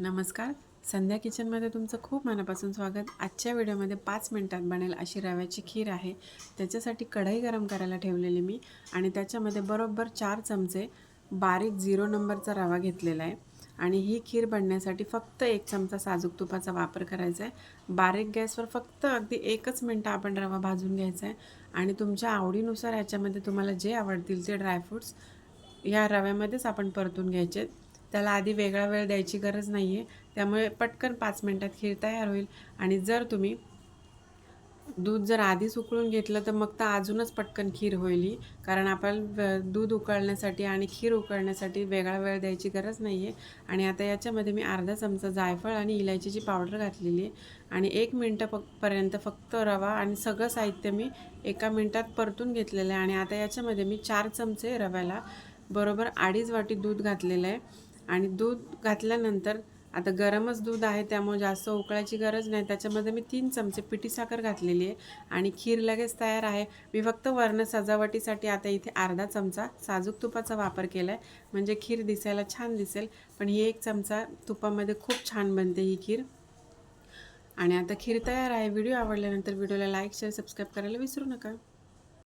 नमस्कार. संध्या किचनमध्ये तुमचं खूप मनापासून स्वागत. आजच्या व्हिडिओमध्ये पाच मिनटात बनेल अशी रव्याची खीर आहे. त्याच्यासाठी कढई गरम करायला ठेवलेली मी आणि त्याच्यामध्ये बरोबर चार चमचे बारीक झिरो नंबरचा रवा घेतलेला आहे. आणि ही खीर बनण्यासाठी फक्त एक चमचा साजूक तुपाचा वापर करायचा आहे. बारीक गॅसवर फक्त अगदी एकच मिनटं आपण रवा भाजून घ्यायचा आहे. आणि तुमच्या आवडीनुसार ह्याच्यामध्ये तुम्हाला जे आवडतील ते ड्रायफ्रूट्स या रव्यामध्येच आपण परतून घ्यायचे. आहेत त्याला आधी वेगळा वेळ द्यायची गरज नाही आहे त्यामुळे पटकन पाच मिनटात खीर तयार होईल. आणि जर तुम्ही दूध जर आधीच उकळून घेतलं तर मग तर अजूनच पटकन खीर होईल ही. कारण आपण दूध उकळण्यासाठी आणि खीर उकळण्यासाठी वेगळा वेळ द्यायची गरज नाही आहे आणि आता याच्यामध्ये मी अर्धा चमचा जायफळ आणि इलायचीची पावडर घातलेली आहे. आणि एक मिनटं प पर्यंत फक्त रवा आणि सगळं साहित्य मी एका मिनटात परतून घेतलेलं आहे. आणि आता याच्यामध्ये मी चार चमचे रव्याला बरोबर अडीच वाटी दूध घातलेलं आहे. आणि दूध घातल्यानंतर आता गरमच दूध आहे त्यामुळे जास्त उकळायची गरज नाही. त्याच्यामध्ये मी तीन चमचे पिठी साखर घातलेली आहे आणि खीर लगेच तयार आहे. मी फक्त वर्ण सजावटीसाठी आता इथे अर्धा चमचा साजूक तुपाचा वापर केला आहे म्हणजे खीर दिसायला छान दिसेल पण ही एक चमचा तुपामध्ये खूप छान बनते ही खीर. आणि आता खीर तयार आहे. व्हिडिओ आवडल्यानंतर व्हिडिओला लाईक शेअर सबस्क्राईब करायला विसरू नका.